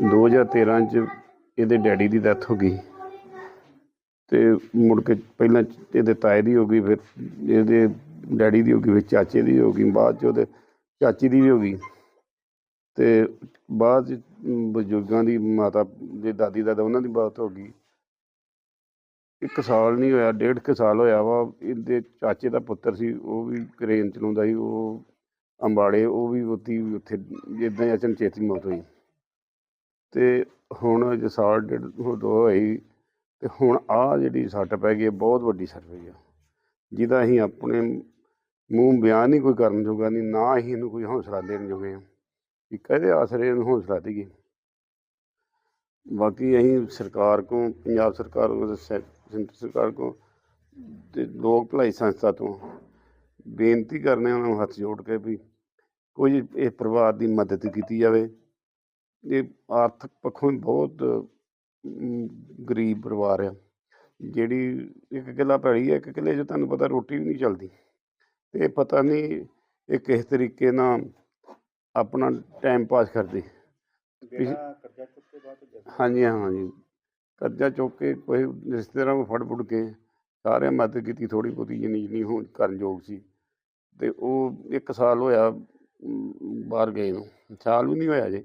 2013 ਚ ਇਹਦੇ ਡੈਡੀ ਦੀ ਡੈਥ ਹੋ ਗਈ। ਤੇ ਮੁੜ ਕੇ ਪਹਿਲਾਂ ਇਹਦੇ ਤਾਏ ਦੀ ਹੋ ਗਈ, ਫਿਰ ਇਹਦੇ ਡੈਡੀ ਦੀ ਹੋ ਗਈ, ਫਿਰ ਚਾਚੇ ਦੀ ਹੋ ਗਈ, ਬਾਅਦ ਚ ਉਹਦੇ ਚਾਚੀ ਦੀ ਵੀ ਹੋ ਗਈ। ਤੇ ਬਾਅਦ ਚ ਬਜ਼ੁਰਗਾਂ ਦੀ ਮਾਤਾ, ਦੇ ਦਾਦੀ, ਦਾਦਾ ਉਹਨਾਂ ਦੀ ਬਾਤ ਹੋ ਗਈ। ਇੱਕ ਸਾਲ ਨਹੀਂ ਹੋਇਆ, ਡੇਢ ਕੁ ਸਾਲ ਹੋਇਆ ਵਾ, ਇਹਦੇ ਚਾਚੇ ਦਾ ਪੁੱਤਰ ਸੀ, ਉਹ ਵੀ ਕਰੇਨ ਚਲਾਉਂਦਾ ਸੀ, ਉਹ ਅੰਬਾੜੇ ਉਹ ਵੀ ਉੱਤੀ ਉੱਥੇ ਜਿੱਦਾਂ ਹੀ ਮੌਤ ਹੋਈ। ਤੇ ਹੁਣ ਜੇ ਸਾਲ ਡੇਢ ਹੋ ਦੋ ਹੋਈ ਤੇ ਹੁਣ ਆ ਜਿਹੜੀ ਸੱਟ ਪੈ ਗਈ ਹੈ, ਬਹੁਤ ਵੱਡੀ ਸੱਟ ਪਈ ਆ। ਜਿਹਦਾ ਅਸੀਂ ਆਪਣੇ ਮੂੰਹ ਬਿਆਨ ਨਹੀਂ ਕੋਈ ਕਰਨ ਜੋਗਾ ਨਹੀਂ, ਨਾ ਅਸੀਂ ਇਹਨੂੰ ਕੋਈ ਹੌਸਲਾ ਦੇਣ ਜੋਗੇ ਹਾਂ। ਕਿ ਕਹਦੇ ਆਸਰੇ ਇਹਨੂੰ ਹੌਸਲਾ ਦੇਈਏ? ਬਾਕੀ ਅਸੀਂ ਸਰਕਾਰ ਕੋ ਪੰਜਾਬ ਸਰਕਾਰ ਕੋ ਸੈਂਟਰ ਸਰਕਾਰ ਕੋ ਤੇ ਲੋਕ ਭਲਾਈ ਸੰਸਥਾ ਤੋਂ ਬੇਨਤੀ ਕਰਨੇ ਉਹਨਾਂ ਨੂੰ ਹੱਥ ਜੋੜ ਕੇ ਵੀ ਕੋਈ ਇਹ ਪਰਿਵਾਰ ਦੀ ਮਦਦ ਕੀਤੀ ਜਾਵੇ। ਇਹ ਆਰਥਿਕ ਪੱਖੋਂ ਵੀ ਬਹੁਤ ਗਰੀਬ ਪਰਿਵਾਰ ਆ। ਜਿਹੜੀ ਇੱਕ ਕਿੱਲਾ ਪੈਲੀ ਹੈ ਇੱਕ ਕਿੱਲੇ 'ਚ ਤੁਹਾਨੂੰ ਪਤਾ ਰੋਟੀ ਵੀ ਨਹੀਂ ਚੱਲਦੀ। ਤੇ ਪਤਾ ਨਹੀਂ ਇਹ ਕਿਸ ਤਰੀਕੇ ਨਾਲ ਆਪਣਾ ਟਾਈਮ ਪਾਸ ਕਰਦੇ। ਹਾਂਜੀ ਹਾਂਜੀ। ਕਰਜ਼ਾ ਚੁੱਕ ਕੇ ਕੋਈ ਰਿਸ਼ਤੇਦਾਰਾਂ ਨੂੰ ਫੜ ਫੁੜ ਕੇ ਸਾਰਿਆਂ ਮਦਦ ਕੀਤੀ ਥੋੜੀ ਬਹੁਤੀ ਜਿੰਨੀ ਜਿੰਨੀ ਹੋਣ ਕਰਨ ਯੋਗ ਸੀ। ਤੇ ਉਹ ਇੱਕ ਸਾਲ ਹੋਇਆ ਬਾਹਰ ਗਏ ਨੂੰ। ਸਾਲ ਵੀ ਨਹੀਂ ਹੋਇਆ ਜੇ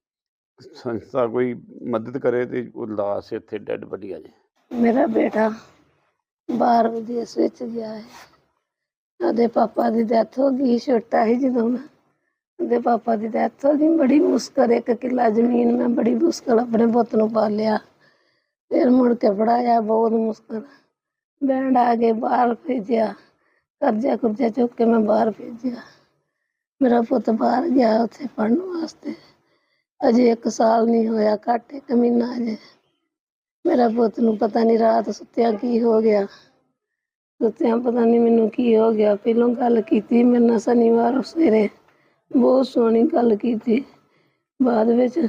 ਸੰਸਥਾ ਕੋਈ ਮਦਦ ਕਰੇ ਤੇ ਉਹ ਲਾਸ਼ ਇੱਥੇ ਡੈੱਡ ਬੜੀ ਆ ਜੇ। ਮੇਰਾ ਬੇਟਾ ਬਾਹਰ ਵਿਦੇਸ਼ ਵਿੱਚ ਗਿਆ ਹੈ। ਉਹਦੇ ਪਾਪਾ ਦੀ ਡੈਥ ਹੋ ਗਈ, ਛੋਟਾ ਸੀ ਜਦੋਂ ਮੈਂ। ਉਹਦੇ ਪਾਪਾ ਦੀ ਡੈਥ ਹੋ ਗਈ, ਬੜੀ ਮੁਸ਼ਕਲ, ਇੱਕ ਕਿੱਲਾ ਜ਼ਮੀਨ ਮੈਂ ਬੜੀ ਮੁਸ਼ਕਲ ਆਪਣੇ ਪੁੱਤ ਨੂੰ ਪਾਲਿਆ। ਫਿਰ ਮੁੜ ਕੇ ਪੜਾਇਆ ਬਹੁਤ ਮੁਸ਼ਕਲ। ਬੈਂਡ ਆ ਕੇ ਬਾਹਰ ਭੇਜਿਆ, ਕਰਜ਼ਾ ਕੁਰਜ਼ਾ ਚੁੱਕ ਕੇ ਮੈਂ ਬਾਹਰ ਭੇਜਿਆ। ਮੇਰਾ ਪੁੱਤ ਬਾਹਰ ਗਿਆ ਉੱਥੇ ਪੜਨ ਵਾਸਤੇ। ਅਜੇ ਇੱਕ ਸਾਲ ਨਹੀਂ ਹੋਇਆ, ਘੱਟ ਇੱਕ ਮਹੀਨਾ ਅਜੇ। ਮੇਰਾ ਪੁੱਤ ਨੂੰ ਪਤਾ ਨਹੀਂ ਰਾਤ ਸੁੱਤਿਆਂ ਕੀ ਹੋ ਗਿਆ। ਸੁੱਤਿਆਂ ਪਤਾ ਨਹੀਂ ਮੈਨੂੰ ਕੀ ਹੋ ਗਿਆ। ਪਹਿਲੋਂ ਗੱਲ ਕੀਤੀ ਮੇਰੇ ਨਾਲ ਸ਼ਨੀਵਾਰ ਸਵੇਰੇ। ਬਹੁਤ ਸੋਹਣੀ ਗੱਲ ਕੀਤੀ। ਬਾਅਦ ਵਿੱਚ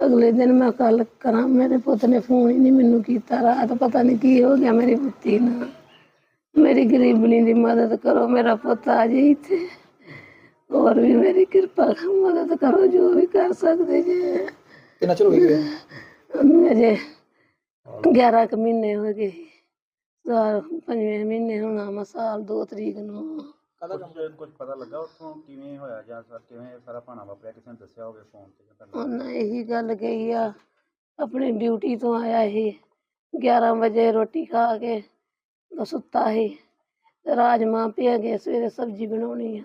ਅਗਲੇ ਦਿਨ ਮੈਂ ਕੱਲ ਕਰਾਂ, ਮੇਰੇ ਪੁੱਤ ਨੇ ਫੋਨ ਹੀ ਨਹੀਂ ਮੈਨੂੰ ਕੀਤਾ। ਰਾਤ ਪਤਾ ਨਹੀਂ ਕੀ ਹੋ ਗਿਆ ਮੇਰੀ ਪੁੱਤੀ ਨਾਲ। ਮੇਰੀ ਗਰੀਬਣੀ ਦੀ ਮਦਦ ਕਰੋ, ਮੇਰਾ ਪੁੱਤ ਆ ਜੇ ਇੱਥੇ। ਹੋਰ ਵੀ ਮੇਰੀ ਕਿਰਪਾ ਮਦਦ ਕਰੋ ਜੋ ਵੀ ਕਰ ਸਕਦੇ ਜੇ। ਕਿੰਨਾ ਚਿਰ ਹੋ ਗਿਆ ਅਜੇ 11 ਕੁ ਮਹੀਨੇ ਹੋ ਗਏ ਸੀ। ਸਾਲ ਪੰਜਵੇਂ ਮਹੀਨੇ ਹੋਣਾ ਵਾ ਸਾਲ 2 ਤਰੀਕ ਨੂੰ। ਕਦਾ ਕੰਮ ਕੁਝ ਪਤਾ ਲੱਗਾ ਉੱਥੋਂ ਕਿਵੇਂ ਹੋਇਆ ਜਾਂ ਸਰ ਕਿਵੇਂ ਇਹ ਸਾਰਾ ਭਾਣਾ ਵਾਪਰਿਆ? ਕਿਸੇ ਨੇ ਦੱਸਿਆ ਹੋਵੇ ਫੋਨ ਤੇ ਜਾਂ ਤੁਹਾਨੂੰ ਉਹਨਾਂ ਇਹੀ ਗੱਲ ਕਹੀ ਆ ਆਪਣੀ ਡਿਊਟੀ ਤੋਂ ਆਇਆ ਇਹ 11 ਵਜੇ ਰੋਟੀ ਖਾ ਕੇ ਉਹ ਸੁੱਤਾ ਸੀ। ਤੇ ਰਾਜਮਾਂਹ ਪਿਆ ਗਏ ਸਵੇਰੇ ਸਬਜ਼ੀ ਬਣਾਉਣੀ ਆ।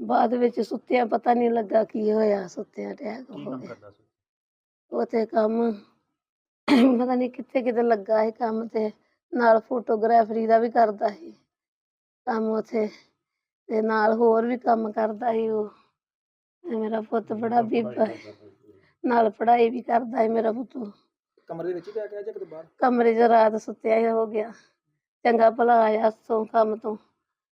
ਬਾਅਦ ਵਿੱਚ ਸੁੱਤਿਆਂ ਪਤਾ ਨਹੀਂ ਲੱਗਾ ਕੀ ਹੋਇਆ ਸੁੱਤਿਆਂ ਅਟੈਕ ਕੀ ਹੋ ਕੰਮ ਗਿਆ ਕਰਦਾ ਸੀ? ਉਥੇ ਕੰਮ ਪਤਾ ਨਹੀਂ ਕਿੱਥੇ ਕਿਤੇ ਲੱਗਾ ਹੈ ਕੰਮ ਤੇ ਨਾਲ ਫੋਟੋਗ੍ਰਾਫਰੀ ਦਾ ਵੀ ਕਰਦਾ ਸੀ ਕੰਮ ਉਥੇ ਤੇ ਨਾਲ ਹੋਰ ਵੀ ਕੰਮ ਕਰਦਾ ਸੀ ਉਹ। ਤੇ ਮੇਰਾ ਪੁੱਤ ਬੜਾ ਬੀਬਾ ਹੈ ਨਾਲ ਪੜ੍ਹਾਈ ਵੀ ਕਰਦਾ ਹੈ ਮੇਰਾ ਪੁੱਤ। ਕਮਰੇ ਦੇ ਵਿੱਚ ਹੀ ਪਿਆ ਗਿਆ ਜਾਂ ਕਿਤੇ ਬਾਹਰ? ਕਮਰੇ 'ਚ ਰਾਤ ਸੁੱਤਿਆ ਹੀ ਹੋ ਗਿਆ। ਚੰਗਾ ਭਲਾ ਆਇਆ ਸੋਂ ਕੰਮ ਤੋਂ।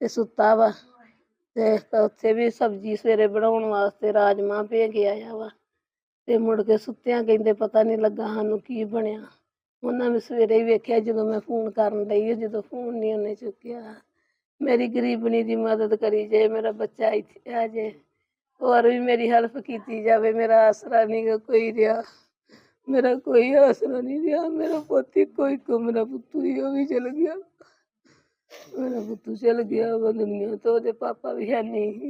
ਤੇ ਸੁੱਤਾ ਵਾ। ਤੇ ਉੱਥੇ ਵੀ ਸਬਜ਼ੀ ਸਵੇਰੇ ਬਣਾਉਣ ਵਾਸਤੇ ਰਾਜਮਾਂਹ ਭੇ ਕੇ ਆਇਆ ਵਾ। ਤੇ ਮੁੜ ਕੇ ਸੁੱਤਿਆਂ ਕਹਿੰਦੇ ਪਤਾ ਨਹੀਂ ਲੱਗਾ ਸਾਨੂੰ ਕੀ ਬਣਿਆ। ਉਹਨਾਂ ਵੀ ਸਵੇਰੇ ਹੀ ਵੇਖਿਆ ਜਦੋਂ ਮੈਂ ਫੋਨ ਕਰਨ ਲਈ, ਜਦੋਂ ਫੋਨ ਨਹੀਂ ਉਹਨੇ ਚੁੱਕਿਆ। ਮੇਰੀ ਗਰੀਬਣੀ ਦੀ ਮਦਦ ਕਰੀ ਜੇ, ਮੇਰਾ ਬੱਚਾ ਇੱਥੇ ਆ ਜੇ। ਹੋਰ ਵੀ ਮੇਰੀ ਹੈਲਪ ਕੀਤੀ ਜਾਵੇ, ਮੇਰਾ ਆਸਰਾ ਨਹੀਂ ਕੋਈ ਰਿਹਾ। ਮੇਰਾ ਕੋਈ ਆਸਰਾ ਨਹੀਂ ਰਿਹਾ, ਮੇਰਾ ਪੋਤੀ ਕੋਈ ਕੋ ਮੇਰਾ ਪੁੱਤੂ ਹੀ ਉਹ ਵੀ ਚਲ ਗਿਆ। ਮੇਰਾ ਪੁੱਤੂ ਚਲ ਗਿਆ ਵਾ ਦੁਨੀਆ ਤੋਂ ਉਹਦੇ ਪਾਪਾ ਵੀ ਹੈ ਨਹੀਂ